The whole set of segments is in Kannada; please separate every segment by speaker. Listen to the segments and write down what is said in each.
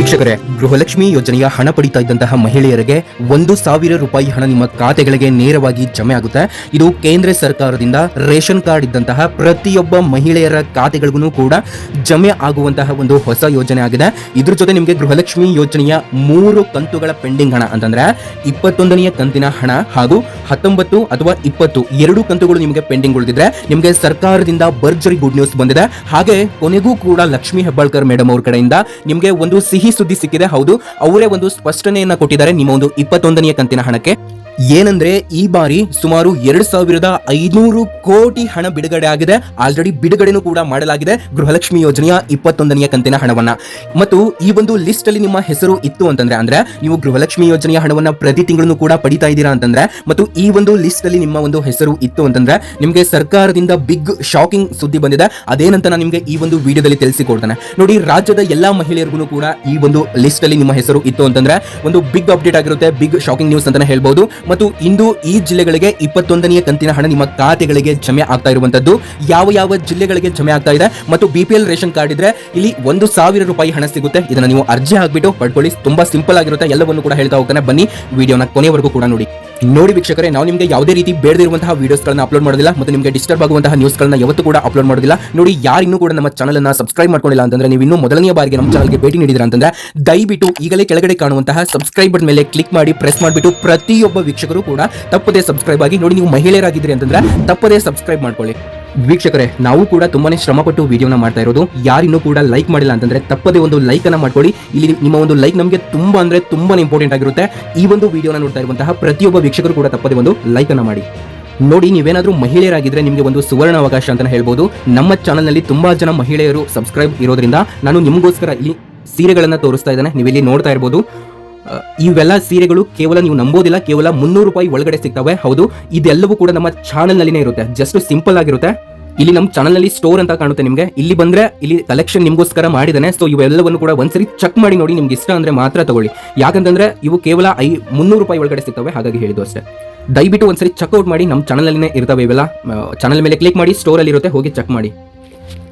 Speaker 1: ವೀಕ್ಷಕರೇ, ಗೃಹಲಕ್ಷ್ಮಿ ಯೋಜನೆಯ ಹಣ ಪಡಿತಾ ಇದ್ದಂತಹ ಮಹಿಳೆಯರಿಗೆ ಒಂದು ಸಾವಿರ ರೂಪಾಯಿ ಹಣ ನಿಮ್ಮ ಖಾತೆಗಳಿಗೆ ನೇರವಾಗಿ ಜಮೆ ಆಗುತ್ತೆ. ಇದು ಕೇಂದ್ರ ಸರ್ಕಾರದಿಂದ ರೇಷನ್ ಕಾರ್ಡ್ ಇದ್ದಂತಹ ಪ್ರತಿಯೊಬ್ಬ ಮಹಿಳೆಯರ ಖಾತೆಗಳಿಗೂ ಕೂಡ ಜಮೆ ಆಗುವಂತಹ ಒಂದು ಹೊಸ ಯೋಜನೆ ಆಗಿದೆ. ಇದ್ರ ಜೊತೆ ನಿಮಗೆ ಗೃಹಲಕ್ಷ್ಮಿ ಯೋಜನೆಯ ಮೂರು ಕಂತುಗಳ ಪೆಂಡಿಂಗ್ ಹಣ ಅಂತಂದ್ರೆ ಇಪ್ಪತ್ತೊಂದನೆಯ ಕಂತಿನ ಹಣ ಹಾಗೂ ಹತ್ತೊಂಬತ್ತು ಅಥವಾ ಇಪ್ಪತ್ತು ಎರಡು ಕಂತುಗಳು ನಿಮಗೆ ಪೆಂಡಿಂಗ್ ಉಳಿದಿದ್ರೆ ನಿಮಗೆ ಸರ್ಕಾರದಿಂದ ಭರ್ಜರಿ ಗುಡ್ ನ್ಯೂಸ್ ಬಂದಿದೆ. ಹಾಗೆ ಕೊನೆಗೂ ಕೂಡ ಲಕ್ಷ್ಮಿ ಹೆಬ್ಬಾಳ್ಕರ್ ಮೇಡಮ್ ಅವ್ರ ಕಡೆಯಿಂದ ನಿಮಗೆ ಒಂದು ಸಿಹಿ ಸುದ್ದಿ ಸಿಕ್ಕಿದೆ. ಹೌದು ಅವರೇ ಒಂದು ಸ್ಪಷ್ಟನೆಯನ್ನ ಕೊಟ್ಟಿದ್ದಾರೆ. ನಿಮ್ಮ ಒಂದು ಇಪ್ಪತ್ತೊಂದನೆಯ ಕಂತಿನ ಹಣಕ್ಕೆ. ಏನಂದ್ರೆ ಈ ಬಾರಿ ಸುಮಾರು ಎರಡ್ ಸಾವಿರದ ಐನೂರು ಕೋಟಿ ಹಣ ಬಿಡುಗಡೆ ಆಗಿದೆ. ಆಲ್ರೆಡಿ ಬಿಡುಗಡೆನೂ ಕೂಡ ಮಾಡಲಾಗಿದೆ. ಗೃಹಲಕ್ಷ್ಮಿ ಯೋಜನೆಯ ಇಪ್ಪತ್ತೊಂದನೆಯ ಕಂತಿನ ಹಣವನ್ನ. ಮತ್ತು ಈ ಒಂದು ಲಿಸ್ಟ್ ಅಲ್ಲಿ ನಿಮ್ಮ ಹೆಸರು ಇತ್ತು ಅಂತಂದ್ರೆ, ಅಂದ್ರೆ ನೀವು ಗೃಹಲಕ್ಷ್ಮಿ ಯೋಜನೆಯ ಹಣವನ್ನ ಪ್ರತಿ ತಿಂಗಳು ಕೂಡ ಪಡಿತಾ ಇದ್ದೀರಾ ಅಂತಂದ್ರೆ, ಮತ್ತು ಈ ಒಂದು ಲಿಸ್ಟ್ ಅಲ್ಲಿ ನಿಮ್ಮ ಒಂದು ಹೆಸರು ಇತ್ತು ಅಂತಂದ್ರೆ, ನಿಮಗೆ ಸರ್ಕಾರದಿಂದ ಬಿಗ್ ಶಾಕಿಂಗ್ ಸುದ್ದಿ ಬಂದಿದೆ. ಅದೇನಂತ ನಾನು ನಿಮಗೆ ಈ ಒಂದು ವಿಡಿಯೋದಲ್ಲಿ ತಿಳಿಸಿಕೊಡ್ತೇನೆ. ನೋಡಿ, ರಾಜ್ಯದ ಎಲ್ಲಾ ಮಹಿಳೆಯರಿಗೂ ಕೂಡ ಈ ಒಂದು ಲಿಸ್ಟ್ ಅಲ್ಲಿ ನಿಮ್ಮ ಹೆಸರು ಇತ್ತು ಅಂತಂದ್ರೆ, ಒಂದು ಬಿಗ್ ಅಪ್ಡೇಟ್ ಆಗಿರುತ್ತೆ. ಬಿಗ್ ಶಾಕಿಂಗ್ ನ್ಯೂಸ್ ಅಂತಾನೆ ಹೇಳ್ಬಹುದು ಮತ್ತು ಇಂದು ಈ ಜಿಲ್ಲೆಗಳಿಗೆ ಇಪ್ಪತ್ತೊಂದನೆಯ ಕಂತಿನ ಹಣ ನಿಮ್ಮ ಖಾತೆಗಳಿಗೆ ಜಮೆ ಆಗ್ತಾ ಇರುವಂತದ್ದು. ಯಾವ ಯಾವ ಜಿಲ್ಲೆಗಳಿಗೆ ಜಮೆ ಆಗ್ತಾ ಇದೆ ಮತ್ತು B P L ration card ಇದ್ರೆ ಇಲ್ಲಿ ಒಂದು ಸಾವಿರ ರೂಪಾಯಿ ಹಣ ಸಿಗುತ್ತೆ. ಇದನ್ನ ನೀವು ಅರ್ಜಿ ಹಾಕ್ಬಿಟ್ಟು ಪಡ್ಕೊಳ್ಳಿ. ತುಂಬಾ ಸಿಂಪಲ್ ಆಗಿರುತ್ತೆ. ಎಲ್ಲವನ್ನು ಕೂಡ ಹೇಳ್ತಾ ಹೋಗ್ತಾನೆ. ಬನ್ನಿ. ವಿಡಿಯೋನ ಕೊನೆವರೆಗೂ ಕೂಡ ನೋಡಿ. ನೋಡಿ ವೀಕ್ಷಕರೇ, ನಾವು ನಿಮಗೆ ಯಾವುದೇ ರೀತಿ ಬೇಡದಿರುವಂತಹ ವೀಡಿಯೋಸ್ಗಳನ್ನು ಅಪ್ಲೋಡ್ ಮಾಡೋದಿಲ್ಲ ಮತ್ತು ನಿಮಗೆ ಡಿಸ್ಟರ್ಬ್ ಆಗುವಂತಹ ನ್ಯೂಸ್ಗಳನ್ನ ಯಾವತ್ತೂ ಕೂಡ ಅಪ್ಲೋಡ್ ಮಾಡೋದಿಲ್ಲ. ನೋಡಿ ಯಾರು ಇನ್ನೂ ಕೂಡ ನಮ್ಮ ಚಾನಲ್ ಅನ್ನ ಸಬ್ಸ್ಕ್ರೈಬ್ ಮಾಡ್ಕೊಂಡಿಲ್ಲ ಅಂತಂದ್ರೆ ನೀವು ಇನ್ನೂ ಮೊದಲನೇ ಬಾರಿಗೆ ನಮ್ಮ ಚಾನಲ್ಗೆ ಭೇಟಿ ನೀಡಿದ್ರೆ ಅಂತಂದ್ರೆ, ದಯವಿಟ್ಟು ಈಗಲೇ ಕೆಳಗಡೆ ಕಾಣುವಂತಹ ಸಬ್ಸ್ಕ್ರೈಬ್ ಬಟನ್ ಮೇಲೆ ಕ್ಲಿಕ್ ಮಾಡಿ ಪ್ರೆಸ್ ಮಾಡಿಬಿಟ್ಟು ಪ್ರತಿಯೊಬ್ಬ ವೀಕ್ಷಕರು ಕೂಡ ತಪ್ಪದೇ ಸಬ್ಸ್ಕ್ರೈಬ್ ಆಗಿ, ನೋಡಿ ನೀವು ಮಹಿಳೆಯರಾಗಿದ್ರಿ ಅಂತಂದ್ರೆ ತಪ್ಪದೇ ಸಬ್ಸ್ಕ್ರೈಬ್ ಮಾಡ್ಕೊಳ್ಳಿ. ವೀಕ್ಷಕರೇ, ನಾವು ಕೂಡ ತುಂಬಾನೇ ಶ್ರಮಪಟ್ಟು ವಿಡಿಯೋನ ಮಾಡ್ತಾ ಇರೋದು. ಯಾರಿನ್ನೂ ಕೂಡ ಲೈಕ್ ಮಾಡಿಲ್ಲ ಅಂತಂದ್ರೆ ತಪ್ಪದೇ ಒಂದು ಲೈಕ್ ಅನ್ನ ಮಾಡ್ಕೊಳ್ಳಿ. ಇಲ್ಲಿ ನಿಮ್ಮ ಒಂದು ಲೈಕ್ ನಮಗೆ ತುಂಬಾ ಅಂದ್ರೆ ತುಂಬಾ ಇಂಪಾರ್ಟೆಂಟ್ ಆಗಿರುತ್ತೆ. ಈ ಒಂದು ವಿಡಿಯೋನ ನೋಡ್ತಾ ಇರುವಂತಹ ಪ್ರತಿಯೊಬ್ಬ ವೀಕ್ಷಕರು ಕೂಡ ತಪ್ಪದೇ ಒಂದು ಲೈಕ್ ಅನ್ನ ಮಾಡಿ. ನೋಡಿ, ನೀವೇನಾದರೂ ಮಹಿಳೆಯರಾಗಿದ್ರೆ ನಿಮಗೆ ಒಂದು ಸುವರ್ಣ ಅವಕಾಶ ಅಂತ ಹೇಳ್ಬೋದು. ನಮ್ಮ ಚಾನಲ್ನಲ್ಲಿ ತುಂಬಾ ಜನ ಮಹಿಳೆಯರು ಸಬ್ಸ್ಕ್ರೈಬ್ ಇರೋದ್ರಿಂದ ನಾನು ನಿಮಗೋಸ್ಕರ ಇಲ್ಲಿ ಸೀರೆಗಳನ್ನು ತೋರಿಸ್ತಾ ಇದ್ದೇನೆ. ನೀವು ಇಲ್ಲಿ ನೋಡ್ತಾ ಇರ್ಬೋದು. ಇವೆಲ್ಲ ಸೀರೆಗಳು ಕೇವಲ ನೀವು ನಂಬೋದಿಲ್ಲ, ಕೇವಲ ಮುನ್ನೂರು ರೂಪಾಯಿ ಒಳಗಡೆ ಸಿಗ್ತವೆ. ಹೌದು, ಇದೆಲ್ಲವೂ ಕೂಡ ನಮ್ಮ ಚಾನಲ್ ನಲ್ಲಿನೇ ಇರುತ್ತೆ. ಜಸ್ಟ್ ಸಿಂಪಲ್ ಆಗಿರುತ್ತೆ. ಇಲ್ಲಿ ನಮ್ಮ ಚಾನಲ್ನಲ್ಲಿ ಸ್ಟೋರ್ ಅಂತ ಕಾಣುತ್ತೆ ನಿಮಗೆ. ಇಲ್ಲಿ ಬಂದ್ರೆ ಇಲ್ಲಿ ಕಲೆಕ್ಷನ್ ನಿಮಗೋಸ್ಕರ ಮಾಡಿದ್ದಾನೆ. ಸೊ ಇವೆಲ್ಲವನ್ನು ಕೂಡ ಒಂದ್ಸರಿ ಚೆಕ್ ಮಾಡಿ ನೋಡಿ ನಿಮ್ಗೆ ಇಷ್ಟ ಅಂದ್ರೆ ಮಾತ್ರ ತಗೊಳ್ಳಿ. ಯಾಕಂತಂದ್ರೆ ಇವು ಕೇವಲ ಐ, ಮುನ್ನೂರು ರೂಪಾಯಿ ಒಳಗಡೆ ಸಿಗ್ತವೆ. ಹಾಗಾಗಿ ಹೇಳಿದ್ದು ಅಷ್ಟೇ. ದಯವಿಟ್ಟು ಒಂದ್ಸರಿ ಚೆಕ್ಔಟ್ ಮಾಡಿ. ನಮ್ಮ ಚಾನಲ್ ಇರ್ತವೆ ಇವೆಲ್ಲ. ಚಾನಲ್ ಮೇಲೆ ಕ್ಲಿಕ್ ಮಾಡಿ ಸ್ಟೋರ್ ಅಲ್ಲಿ ಇರುತ್ತೆ. ಹೋಗಿ ಚೆಕ್ ಮಾಡಿ.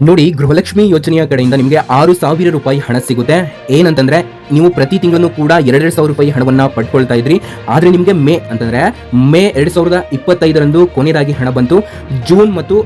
Speaker 1: ನೋಡಿ, ಗೃಹಲಕ್ಷ್ಮಿ ಯೋಜನೆಯ ಕಡೆಯಿಂದ ನಿಮಗೆ ಆರು ಸಾವಿರ ರೂಪಾಯಿ ಹಣ ಸಿಗುತ್ತೆ. ಏನಂತಂದ್ರೆ, ನೀವು ಪ್ರತಿ ತಿಂಗಳನ್ನು ಕೂಡ ಎರಡೆರಡು ಸಾವಿರ ರೂಪಾಯಿ ಹಣವನ್ನ ಪಡ್ಕೊಳ್ತಾ ಇದ್ರಿ. ಆದರೆ ನಿಮಗೆ ಮೇ, ಅಂತಂದ್ರೆ ಮೇ ಎರಡು ಸಾವಿರದ ಇಪ್ಪತ್ತೈದರಂದು ಕೊನೆಯದಾಗಿ ಹಣ ಬಂತು. ಜೂನ್ ಮತ್ತು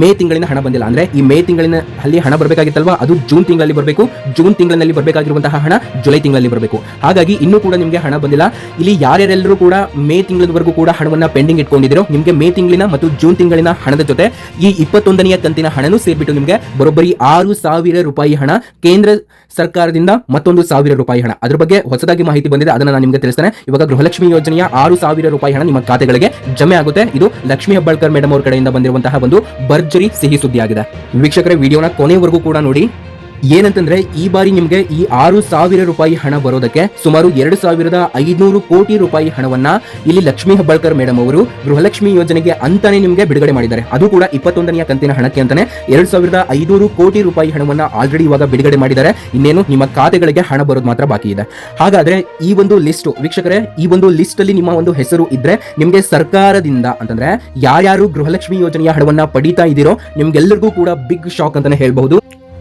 Speaker 1: ಮೇ ತಿಂಗಳಿನ ಹಣ ಬಂದಿಲ್ಲ. ಅಂದ್ರೆ ಈ ಮೇ ತಿಂಗಳಿನ ಅಲ್ಲಿ ಹಣ ಬರಬೇಕಾಗಿತ್ತಲ್ವಾ? ಅದು ಜೂನ್ ತಿಂಗಳಲ್ಲಿ ಬರಬೇಕು. ಜೂನ್ ತಿಂಗಳಲ್ಲಿ ಬರಬೇಕಾಗಿರುವಂತಹ ಹಣ ಜುಲೈ ತಿಂಗಳಲ್ಲಿ ಬರಬೇಕು. ಹಾಗಾಗಿ ಇನ್ನೂ ಕೂಡ ನಿಮಗೆ ಹಣ ಬಂದಿಲ್ಲ. ಇಲ್ಲಿ ಯಾರ್ಯಾರೆಲ್ಲರೂ ಕೂಡ ಮೇ ತಿಂಗಳವರೆಗೂ ಕೂಡ ಹಣವನ್ನ ಪೆಂಡಿಂಗ್ ಇಟ್ಕೊಂಡಿದ್ರು ನಿಮಗೆ ಮೇ ತಿಂಗಳಿನ ಮತ್ತು ಜೂನ್ ತಿಂಗಳಿನ ಹಣದ ಜೊತೆ ಈ ಇಪ್ಪತ್ತೊಂದನೆಯ ಕಂತಿನ ಹಣನೂ ಸೇರ್ಬಿಟ್ಟು ನಿಮಗೆ ಬರೋಬ್ಬರಿ ಆರು ಸಾವಿರ ರೂಪಾಯಿ ಹಣ, ಕೇಂದ್ರ ಸರ್ಕಾರದಿಂದ ಮತ್ತೊಂದು ಸಾವಿರ ರೂಪಾಯಿ ಹಣ. ಅದ್ರ ಬಗ್ಗೆ ಹೊಸದಾಗಿ ಮಾಹಿತಿ ಬಂದಿದೆ, ಅದನ್ನ ನಾನು ನಿಮಗೆ ತಿಳಿಸ್ತೇನೆ. ಇವಾಗ ಗೃಹಲಕ್ಷ್ಮಿ ಯೋಜನೆಯ ಆರು ಸಾವಿರ ರೂಪಾಯಿ ಹಣ ನಿಮ್ಮ ಖಾತೆಗಳಿಗೆ ಜಮೆ ಆಗುತ್ತೆ. ಇದು ಲಕ್ಷ್ಮಿ ಹೆಬ್ಬಾಳ್ಕರ್ ಮೇಡಮ್ ಅವ್ರ ಕಡೆಯಿಂದ ಬಂದಿರುವಂತಹ ಒಂದು ಭರ್ಜರಿ ಸಿಹಿ ಸುದ್ದಿಯಾಗಿದೆ. ವೀಕ್ಷಕರ ವಿಡಿಯೋನ ಕೊನೆವರೆಗೂ ಕೂಡ ನೋಡಿ. ಏನಂತಂದ್ರೆ, ಈ ಬಾರಿ ನಿಮಗೆ ಈ ಆರು ಸಾವಿರ ರೂಪಾಯಿ ಹಣ ಬರೋದಕ್ಕೆ ಸುಮಾರು ಎರಡು ಸಾವಿರದ ಐದುನೂರು ಕೋಟಿ ರೂಪಾಯಿ ಹಣವನ್ನ ಇಲ್ಲಿ ಲಕ್ಷ್ಮೀ ಹೆಬ್ಬಾಳ್ಕರ್ ಮೇಡಮ್ ಅವರು ಗೃಹಲಕ್ಷ್ಮಿ ಯೋಜನೆಗೆ ಅಂತಾನೆ ನಿಮಗೆ ಬಿಡುಗಡೆ ಮಾಡಿದ್ದಾರೆ. ಅದು ಕೂಡ ಇಪ್ಪತ್ತೊಂದನೆಯ ಕಂತಿನ ಹಣಕ್ಕೆ ಅಂತಾನೆ ಎರಡು ಸಾವಿರದ ಐನೂರು ಕೋಟಿ ರೂಪಾಯಿ ಹಣವನ್ನ ಆಲ್ರೆಡಿ ಇವಾಗ ಬಿಡುಗಡೆ ಮಾಡಿದ್ದಾರೆ. ಇನ್ನೇನು ನಿಮ್ಮ ಖಾತೆಗಳಿಗೆ ಹಣ ಬರೋದು ಮಾತ್ರ ಬಾಕಿ ಇದೆ. ಹಾಗಾದ್ರೆ ಈ ಒಂದು ಲಿಸ್ಟ್ ವೀಕ್ಷಕರೇ, ಈ ಒಂದು ಲಿಸ್ಟ್ ಅಲ್ಲಿ ನಿಮ್ಮ ಒಂದು ಹೆಸರು ಇದ್ರೆ ನಿಮಗೆ ಸರ್ಕಾರದಿಂದ ಅಂತಂದ್ರೆ ಯಾರ್ಯಾರು ಗೃಹಲಕ್ಷ್ಮಿ ಯೋಜನೆಯ ಹಣವನ್ನ ಪಡಿತಾ ಇದ್ದೀರೋ ನಿಮ್ಗೆಲ್ಲರಿಗೂ ಕೂಡ ಬಿಗ್ ಶಾಕ್ ಅಂತಾನೆ ಹೇಳ್ಬಹುದು.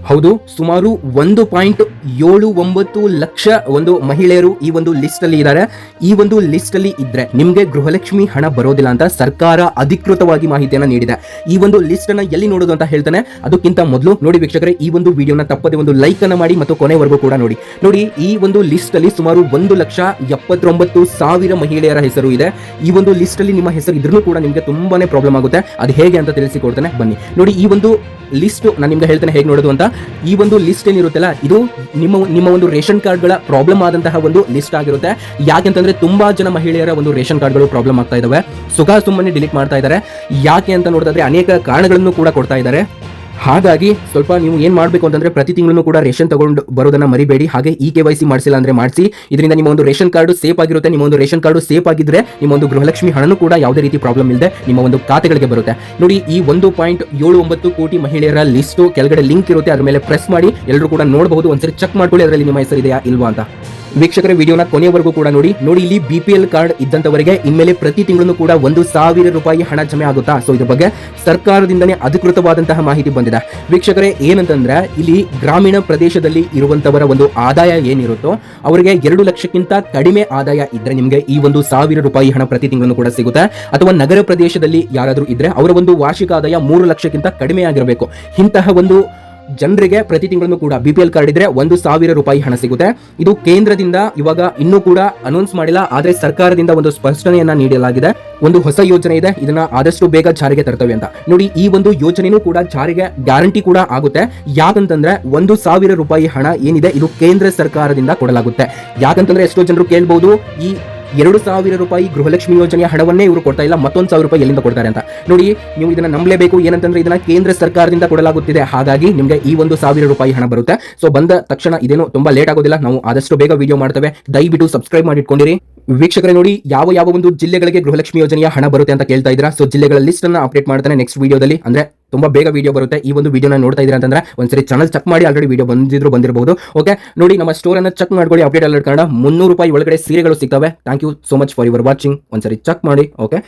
Speaker 1: ಹೌದು, ಸುಮಾರು ಒಂದು ಪಾಯಿಂಟ್ ಏಳು ಒಂಬತ್ತು ಲಕ್ಷ ಒಂದು ಮಹಿಳೆಯರು ಈ ಒಂದು ಲಿಸ್ಟ್ ಅಲ್ಲಿ ಇದ್ದಾರೆ. ಈ ಒಂದು ಲಿಸ್ಟ್ ಅಲ್ಲಿ ಇದ್ರೆ ನಿಮ್ಗೆ ಗೃಹಲಕ್ಷ್ಮಿ ಹಣ ಬರೋದಿಲ್ಲ ಅಂತ ಸರ್ಕಾರ ಅಧಿಕೃತವಾಗಿ ಮಾಹಿತಿಯನ್ನ ನೀಡಿದೆ. ಈ ಒಂದು ಲಿಸ್ಟ್ ಅನ್ನ ಎಲ್ಲಿ ನೋಡೋದು ಅಂತ ಹೇಳ್ತಾನೆ. ಅದಕ್ಕಿಂತ ಮೊದಲು ನೋಡಿ ವೀಕ್ಷಕರೇ, ಈ ಒಂದು ವಿಡಿಯೋನ ತಪ್ಪದೆ ಒಂದು ಲೈಕ್ ಅನ್ನ ಮಾಡಿ ಮತ್ತು ಕೊನೆವರೆಗೂ ಕೂಡ ನೋಡಿ. ನೋಡಿ, ಈ ಒಂದು ಲಿಸ್ಟ್ ಅಲ್ಲಿ ಸುಮಾರು ಒಂದು ಲಕ್ಷ ಎಪ್ಪತ್ತೊಂಬತ್ತು ಸಾವಿರ ಮಹಿಳೆಯರ ಹೆಸರು ಇದೆ. ಈ ಒಂದು ಲಿಸ್ಟ್ ಅಲ್ಲಿ ನಿಮ್ಮ ಹೆಸರು ಇದ್ರೂ ಕೂಡ ನಿಮಗೆ ತುಂಬಾನೇ ಪ್ರಾಬ್ಲಮ್ ಆಗುತ್ತೆ. ಅದು ಹೇಗೆ ಅಂತ ತಿಳಿಸಿಕೊಡ್ತಾನೆ. ಬನ್ನಿ. ನೋಡಿ, ಈ ಒಂದು ಲಿಸ್ಟ್ ನಾನು ನಿಮ್ಗೆ ಹೇಳ್ತೇನೆ ಹೇಗೆ ನೋಡೋದು ಅಂತ. ಈ ಒಂದು ಲಿಸ್ಟ್ ಏನಿರುತ್ತಲ್ಲ, ಇದು ನಿಮ್ಮ ನಿಮ್ಮ ಒಂದು ರೇಷನ್ ಕಾರ್ಡ್ಗಳ ಪ್ರಾಬ್ಲಮ್ ಆದಂತಹ ಒಂದು ಲಿಸ್ಟ್ ಆಗಿರುತ್ತೆ. ಯಾಕೆಂತಂದ್ರೆ ತುಂಬಾ ಜನ ಮಹಿಳೆಯರ ಒಂದು ರೇಷನ್ ಕಾರ್ಡ್ಗಳು ಪ್ರಾಬ್ಲಮ್ ಆಗ್ತಾ ಇದಾವೆ. ಸುಖ ಸುಮ್ಮನೆ ಡಿಲೀಟ್ ಮಾಡ್ತಾ ಇದ್ದಾರೆ. ಯಾಕೆ ಅಂತ ನೋಡಿದ್ರೆ ಅನೇಕ ಕಾರಣಗಳನ್ನು ಕೂಡ ಕೊಡ್ತಾ ಇದ್ದಾರೆ. ಹಾಗಾಗಿ ಸ್ವಲ್ಪ ನೀವು ಏನ್ ಮಾಡಬೇಕು ಅಂತಂದ್ರೆ ಪ್ರತಿ ತಿಂಗಳು ಕೂಡ ರೇಷನ್ ತಗೊಂಡು ಬರೋದನ್ನ ಮರಿಬೇಡಿ. ಹಾಗೆ ಇ ಕೆ ವೈ ಮಾಡಿಸಿಲ್ಲ ಅಂದ್ರೆ ಮಾಡಿಸಿ. ಇದರಿಂದ ನಿಮ್ಮ ಒಂದು ರೇಷನ್ ಕಾರ್ಡು ಸೇಫ್ ಆಗಿರುತ್ತೆ. ನಿಮ್ಮ ಒಂದು ರೇಷನ್ ಕಾರ್ಡ್ ಸೇಫ್ ಆಗಿದ್ರೆ ನಿಮ್ಮ ಒಂದು ಗೃಹಲಕ್ಷ್ಮಿ ಹಣನೂ ಕೂಡ ಯಾವುದೇ ರೀತಿ ಪ್ರಾಬ್ಲಮ್ ಇಲ್ಲದೆ ನಿಮ್ಮ ಒಂದು ಖಾತೆಗಳಿಗೆ ಬರುತ್ತೆ. ನೋಡಿ, ಈ ಒಂದು ಪಾಯಿಂಟ್ ಏಳು ಒಂಬತ್ತು ಕೋಟಿ ಮಹಿಳೆಯರ ಲಿಸ್ಟ್ ಕೆಳಗಡೆ ಲಿಂಕ್ ಇರುತ್ತೆ. ಅದ್ರ ಮೇಲೆ ಪ್ರೆಸ್ ಮಾಡಿ ಎಲ್ಲರೂ ಕೂಡ ನೋಡಬಹುದು. ಒಂದ್ಸರಿ ಚೆಕ್ ಮಾಡ್ಕೊಳ್ಳಿ. ಅದರಲ್ಲಿ ನಿಮ್ಮ ಹೆಸರು ಇದೆಯಾ ಇಲ್ವಾ ಅಂತ. ವೀಕ್ಷಕರ, ವಿಡಿಯೋನ ಕೊನೆಯವರೆಗೂ ಕೂಡ ನೋಡಿ. ನೋಡಿ, ಇಲ್ಲಿ ಬಿ ಪಿ ಎಲ್ ಕಾರ್ಡ್ ಇದ್ದಂತವರಿಗೆ ಇನ್ಮೇಲೆ ಪ್ರತಿ ತಿಂಗಳು ಕೂಡ ಒಂದು ಸಾವಿರ ರೂಪಾಯಿ ಹಣ ಜಮೆ ಆಗುತ್ತಾ? ಸೊ ಇದ್ರ ಬಗ್ಗೆ ಸರ್ಕಾರದಿಂದನೇ ಅಧಿಕೃತವಾದಂತಹ ಮಾಹಿತಿ ಬಂದಿದೆ. ವೀಕ್ಷಕರೇ, ಏನಂತಂದ್ರೆ, ಇಲ್ಲಿ ಗ್ರಾಮೀಣ ಪ್ರದೇಶದಲ್ಲಿ ಇರುವಂತವರ ಒಂದು ಆದಾಯ ಏನಿರುತ್ತೋ, ಅವರಿಗೆ ಎರಡು ಲಕ್ಷಕ್ಕಿಂತ ಕಡಿಮೆ ಆದಾಯ ಇದ್ರೆ ನಿಮಗೆ ಈ ಒಂದು ಸಾವಿರ ರೂಪಾಯಿ ಹಣ ಪ್ರತಿ ತಿಂಗಳು ಕೂಡ ಸಿಗುತ್ತೆ. ಅಥವಾ ನಗರ ಪ್ರದೇಶದಲ್ಲಿ ಯಾರಾದರೂ ಇದ್ರೆ, ಅವರ ಒಂದು ವಾರ್ಷಿಕ ಆದಾಯ ಮೂರು ಲಕ್ಷಕ್ಕಿಂತ ಕಡಿಮೆ ಆಗಿರಬೇಕು. ಇಂತಹ ಒಂದು ಜನರಿಗೆ ಪ್ರತಿ ತಿಂಗಳನ್ನು ಕೂಡ ಬಿ ಪಿ ಎಲ್ ಕಾರ್ಡ್ ಇದ್ರೆ ಒಂದು ಸಾವಿರ ರೂಪಾಯಿ ಹಣ ಸಿಗುತ್ತೆ. ಇದು ಕೇಂದ್ರದಿಂದ ಇವಾಗ ಇನ್ನೂ ಕೂಡ ಅನೌನ್ಸ್ ಮಾಡಿಲ್ಲ, ಆದರೆ ಸರ್ಕಾರದಿಂದ ಒಂದು ಸ್ಪಷ್ಟನೆಯನ್ನ ನೀಡಲಾಗಿದೆ. ಒಂದು ಹೊಸ ಯೋಜನೆ ಇದೆ, ಇದನ್ನ ಆದಷ್ಟು ಬೇಗ ಜಾರಿಗೆ ತರ್ತವೆ ಅಂತ. ನೋಡಿ, ಈ ಒಂದು ಯೋಜನೆನೂ ಕೂಡ ಜಾರಿಗೆ ಗ್ಯಾರಂಟಿ ಕೂಡ ಆಗುತ್ತೆ. ಯಾಕಂತಂದ್ರೆ ಒಂದು ಸಾವಿರ ರೂಪಾಯಿ ಹಣ ಏನಿದೆ, ಇದು ಕೇಂದ್ರ ಸರ್ಕಾರದಿಂದ ಕೊಡಲಾಗುತ್ತೆ. ಯಾಕಂತಂದ್ರೆ ಎಷ್ಟೋ ಜನರು ಕೇಳ್ಬಹುದು ಈ ಎರಡು ಸಾವಿರ ರೂಪಾಯಿ ಗೃಹಲಕ್ಷ್ಮಿ ಯೋಜನೆಯ ಹಣವನ್ನೇ ಇವರು ಕೊಡ್ತಾ ಇಲ್ಲ, ಮತ್ತೊಂದು ಸಾವಿರ ರೂಪಾಯಿ ಎಲ್ಲಿಂದ ಕೊಡ್ತಾರೆ ಅಂತ. ನೋಡಿ, ನೀವು ಇದನ್ನ ನಂಬಲೇಬೇಕು, ಏನಂತಂದ್ರೆ ಇದನ್ನ ಕೇಂದ್ರ ಸರ್ಕಾರದಿಂದ ಕೊಡಲಾಗುತ್ತಿದೆ. ಹಾಗಾಗಿ ನಿಮಗೆ ಈ ಒಂದು ಸಾವಿರ ರೂಪಾಯಿ ಹಣ ಬರುತ್ತೆ. ಸೊ ಬಂದ ತಕ್ಷಣ ಇದೇನು ತುಂಬಾ ಲೇಟ್ ಆಗೋದಿಲ್ಲ. ನಾವು ಆದಷ್ಟು ಬೇಗ ವಿಡಿಯೋ ಮಾಡ್ತೇವೆ. ದಯವಿಟ್ಟು ಸಬ್ಸ್ಕ್ರೈಬ್ ಮಾಡಿ ಇಟ್ಕೊಂಡಿರಿ ವೀಕ್ಷಕರೇ ನೋಡಿ, ಯಾವ ಯಾವ ಒಂದು ಜಿಲ್ಲೆಗಳಿಗೆ ಗೃಹಲಕ್ಷ್ಮಿ ಯೋಜನೆಯ ಹಣ ಬರುತ್ತೆ ಅಂತ ಕೇಳ್ತಾ ಇದ್ದೀರಾ? ಸೊ ಜಿಲ್ಲೆಗಳ ಲಿಸ್ಟ್ ಅನ್ನ ಅಪ್ಡೇಟ್ ಮಾಡ್ತಾನೆ ನೆಕ್ಸ್ಟ್ ವಿಡಿಯೋದಲ್ಲಿ ಅಂದ್ರೆ ತುಂಬಾ ಬೇಗ ವಿಡಿಯೋ ಬರುತ್ತೆ. ಈ ಒಂದು ವಿಡಿಯೋನ ನೋಡ್ತಾ ಇದ್ದೀರಾ ಅಂತಂದ್ರೆ ಒಂದ್ಸರಿ ಚಾನಲ್ ಚೆಕ್ ಮಾಡಿ ಆಲ್ರೆಡಿ ವಿಡಿಯೋ ಬಂದಿದ್ರು ಬಂದಿರಬಹುದು ಓಕೆ ನೋಡಿ, ನಮ್ಮ ಸ್ಟೋರ್ ಅನ್ನ ಚೆಕ್ ಮಾಡ್ಕೊಳ್ಳಿ ಅಪ್ಡೇಟ್ ಅಲರ್ಟ್ ಕನ್ನಡ. ಮುನ್ನೂರು ರೂಪಾಯಿ ಒಳಗಡೆ ಸೀರೆಗಳು ಸಿಗ್ತವೆ. Thank you so much for your watching ಒಂದ್ಸರಿ ಚೆಕ್ ಮಾಡಿ ಓಕೆ